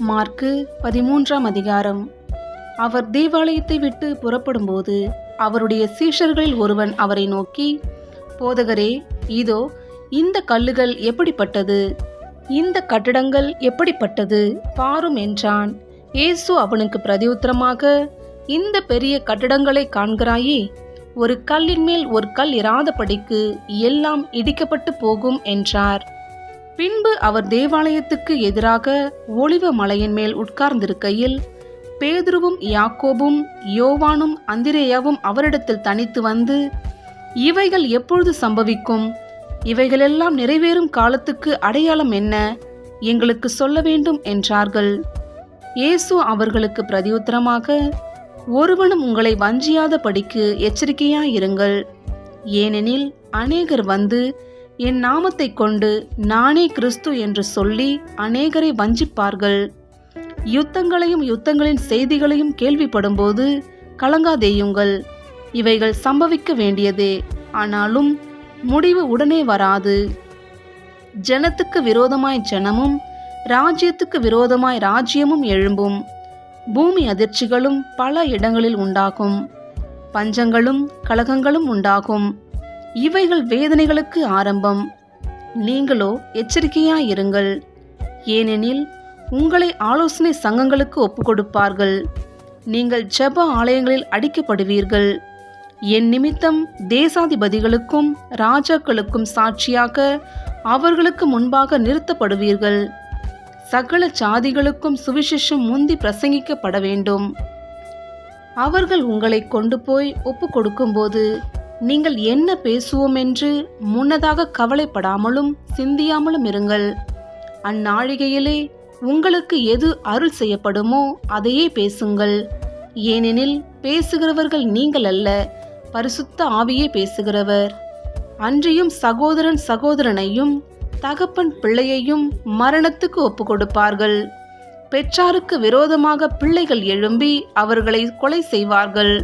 Mark பதிமூன்றாம் அதிகாரம். அவர் தேவாலயத்தை விட்டு புறப்படும்போது அவருடைய சீஷர்களில் ஒருவன் அவரை நோக்கி போதகரே இதோ இந்த கல்லுகள் எப்படிப்பட்டது? இந்த கட்டடங்கள் எப்படிப்பட்டது? பாரும் என்றான். இயேசு அவனுக்கு பிரதியுத்தரமாக இந்த பெரிய கட்டடங்களை காண்கிறாயே ஒரு கல்லின் மேல் ஒரு கல் இராதபடிக்கு எல்லாம் இடிக்கப்பட்டு போகும் என்றார். பின்பு அவர் தேவாலயத்துக்கு எதிராக ஒளிவ மலையின் மேல் உட்கார்ந்திருக்கையில் பேதுருவும் யாக்கோபும் யோவானும் அந்திரேயாவும் அவரிடத்தில் தனித்து வந்து இவைகள் எப்பொழுது சம்பவிக்கும்? இவைகளெல்லாம் நிறைவேறும் காலத்துக்கு அடையாளம் என்ன? எங்களுக்கு சொல்ல வேண்டும் என்றார்கள். இயேசு அவர்களுக்கு பிரதியுத்தரமாக ஒருவனும் உங்களை வஞ்சியாத படிக்கு எச்சரிக்கையாயிருங்கள். ஏனெனில் அநேகர் வந்து என் நாமத்தை கொண்டு நானே கிறிஸ்து என்று சொல்லி அநேகரை வஞ்சிப்பார்கள். யுத்தங்களையும் யுத்தங்களின் செய்திகளையும் கேள்விப்படும்போது கலங்காதேயுங்கள். இவைகள் சம்பவிக்க வேண்டியதே. ஆனாலும் முடிவு உடனே வராது. ஜனத்துக்கு விரோதமாய் ஜனமும் ராஜ்யத்துக்கு விரோதமாய் ராஜ்யமும் எழும்பும். பூமி அதிர்ச்சிகளும் பல இடங்களில் உண்டாகும். பஞ்சங்களும் கலகங்களும் உண்டாகும். இவைகள் வேதனைகளுக்கு ஆரம்பம். நீங்களோ எச்சரிக்கையாயிருங்கள் ஏனெனில் உங்களை ஆலோசனை சங்கங்களுக்கு ஒப்புக்கொடுப்பார்கள் நீங்கள் ஜெப ஆலயங்களில் அடிக்கப்படுவீர்கள். என் நிமித்தம் தேசாதிபதிகளுக்கும் ராஜாக்களுக்கும் சாட்சியாக அவர்களுக்கு முன்பாக நிறுத்தப்படுவீர்கள். சகல சாதிகளுக்கும் சுவிசேஷம் முந்தி பிரசங்கிக்கப்பட வேண்டும். அவர்கள் உங்களை கொண்டு போய் ஒப்பு கொடுக்கும்போது நீங்கள் என்ன பேசுவோம் என்று முன்னதாக கவலைப்படாமலும் சிந்தியாமலும் இருங்கள். அந்நாழிகையிலே உங்களுக்கு எது அருள் செய்யப்படுமோ அதையே பேசுங்கள். ஏனெனில் பேசுகிறவர்கள் நீங்கள் அல்ல பரிசுத்த ஆவியே பேசுகிறவர். அன்றியும் சகோதரன் சகோதரனையும் தகப்பன் பிள்ளையையும் மரணத்துக்கு ஒப்பு கொடுப்பார்கள் பெற்றாருக்கு விரோதமாக பிள்ளைகள் எழும்பி அவர்களை கொலை செய்வார்கள்.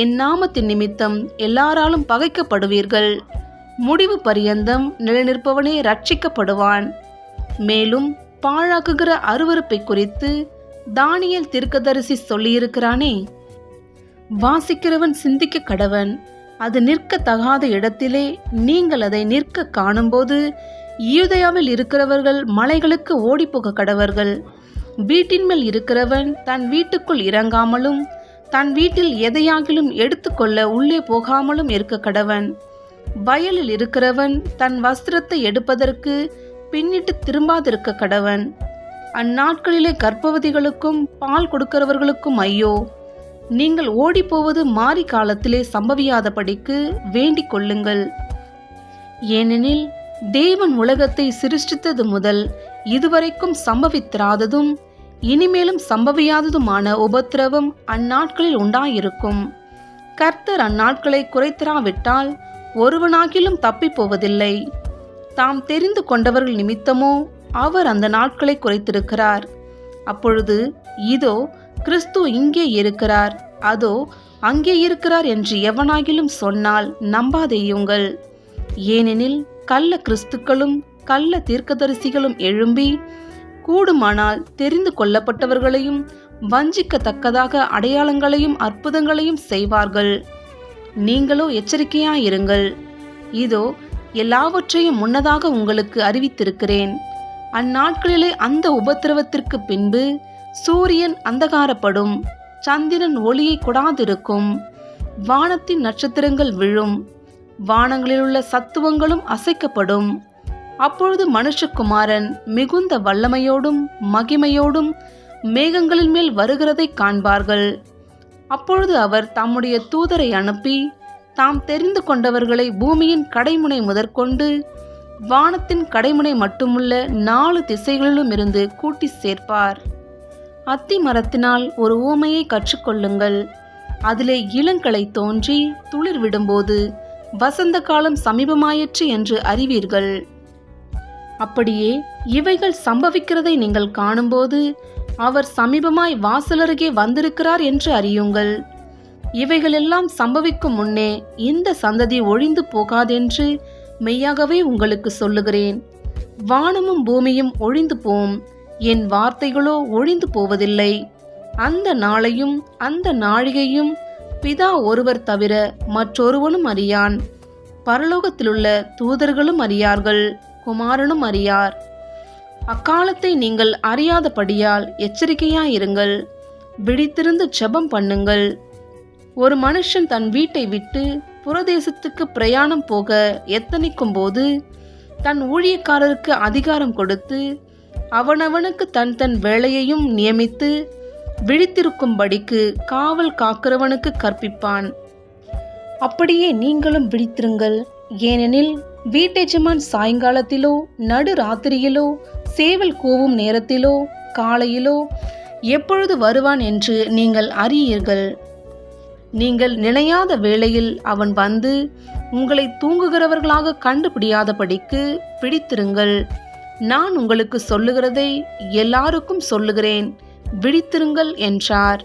என் நாமத்தின் நிமித்தம் எல்லாராலும் பகைக்கப்படுவீர்கள். முடிவு பரியந்தம் நிலைநிற்பவனே ரட்சிக்கப்படுவான் மேலும் பாழாக்குகிற அருவருப்பை குறித்து தானியல் திருக்கதரிசி சொல்லியிருக்கிறானே. வாசிக்கிறவன் சிந்திக்க கடவன் அது நிற்கத்தகாத தகாத இடத்திலே நீங்கள் அதை நிற்க காணும்போது யூதயாவில் இருக்கிறவர்கள் மலைகளுக்கு ஓடிப்போக கடவர்கள். வீட்டின் மேல் இருக்கிறவன் தன் வீட்டுக்குள் இறங்காமலும் தன் வீட்டில் எதையாகிலும் எடுத்துக்கொள்ள உள்ளே போகாமலும் இருக்க கடவன். வயலில் இருக்கிறவன் தன் வஸ்திரத்தை எடுப்பதற்கு பின்னிட்டு திரும்பாதிருக்க கடவன். அந்நாட்களிலே கர்ப்பவதிகளுக்கும் பால் கொடுக்கிறவர்களுக்கும் ஐயோ நீங்கள் ஓடிப்போவது மாறி காலத்திலே சம்பவியாதபடிக்கு வேண்டிக் கொள்ளுங்கள். ஏனெனில் தேவன் உலகத்தை சிருஷ்டித்தது முதல் இதுவரைக்கும் சம்பவித்திராததும் இனிமேலும் சம்பவியாததுமான உபத்திரவம் அந்நாட்களில் உண்டாயிருக்கும். கர்த்தர் அந்நாட்களை குறைத்திராவிட்டால் ஒருவனாகிலும் தப்பிப் போவதில்லை தாம் தெரிந்து கொண்டவர்கள் நிமித்தமோ அவர் அந்த நாட்களை குறைத்திருக்கிறார். அப்பொழுது இதோ கிறிஸ்து இங்கே இருக்கிறார். அதோ அங்கே இருக்கிறார் என்று எவனாகிலும் சொன்னால் நம்பாதேயுங்கள். ஏனெனில் கள்ள கிறிஸ்துக்களும் கள்ள தீர்க்கதரிசிகளும் எழும்பி கூடுமானால் தெரிந்து கொள்ளப்பட்டவர்களையும் வஞ்சிக்கத்தக்கதாக அடையாளங்களையும் அற்புதங்களையும் செய்வார்கள். நீங்களோ எச்சரிக்கையாயிருங்கள். இதோ எல்லாவற்றையும் முன்னதாக உங்களுக்கு அறிவித்திருக்கிறேன். அந்நாட்களிலே அந்த உபத்திரவத்திற்கு பின்பு சூரியன் அந்தகாரப்படும். சந்திரன் ஒளியை கொடாதிருக்கும். வானத்தின் நட்சத்திரங்கள் விழும். வானங்களிலுள்ள சத்துவங்களும் அசைக்கப்படும். அப்பொழுது மனுஷகுமாரன் மிகுந்த வல்லமையோடும் மகிமையோடும் மேகங்களின் மேல் வருகிறதை காண்பார்கள். அப்பொழுது அவர் தம்முடைய தூதரை அனுப்பி தாம் தெரிந்து கொண்டவர்களை பூமியின் கடைமுனை முதற்கொண்டு வானத்தின் கடைமுனை மட்டுமுள்ள நாலு திசைகளிலும் இருந்து கூட்டி சேர்ப்பார். அத்தி மரத்தினால் ஒரு ஊமையை கற்றுக்கொள்ளுங்கள். அதிலே இளங்களை தோன்றி துளிர் விடும்போது வசந்த காலம் சமீபமாயிற்று என்று அறிவீர்கள். அப்படியே இவைகள் சம்பவிக்கிறதை நீங்கள் காணும்போது அவர் சமீபமாய் வாசலருகே வந்திருக்கிறார் என்று அறியுங்கள். இவைகளெல்லாம் சம்பவிக்கும் முன்னே இந்த சந்ததி ஒழிந்து போகாதென்று மெய்யாகவே உங்களுக்கு சொல்லுகிறேன். வானமும் பூமியும் ஒழிந்து போம். என் வார்த்தைகளோ ஒழிந்து போவதில்லை. அந்த நாளையும் அந்த நாழிகையும் பிதா ஒருவர் தவிர மற்றொருவனும் அறியான். பரலோகத்திலுள்ள தூதர்களும் அறியார்கள். குமாரனும் அறியார். அக்காலத்தை நீங்கள் அறியாதபடியால் எச்சரிக்கையாயிருங்கள். விழித்திருந்து ஜெபம் பண்ணுங்கள். ஒரு மனுஷன் தன் வீட்டை விட்டு புறதேசத்துக்கு பிரயாணம் போக எத்தனிக்கும் போது தன் ஊழியக்காரருக்கு அதிகாரம் கொடுத்து அவனவனுக்கு தன் தன் வேலையையும் நியமித்து விழித்திருக்கும்படிக்கு காவல் காக்கிறவனுக்கு கற்பிப்பான். அப்படியே நீங்களும் விழித்திருங்கள். ஏனெனில் வீட்டெஜமான் சாயங்காலத்திலோ நடு ராத்திரியிலோ சேவல் கூவும் நேரத்திலோ காலையிலோ எப்பொழுது வருவான் என்று நீங்கள் அறியீர்கள். நீங்கள் நினையாத வேளையில் அவன் வந்து உங்களை தூங்குகிறவர்களாக கண்டுபிடியாதபடிக்கு பிடித்திருங்கள். நான் உங்களுக்கு சொல்லுகிறதை எல்லாருக்கும் சொல்லுகிறேன். விழித்திருங்கள் என்றார்.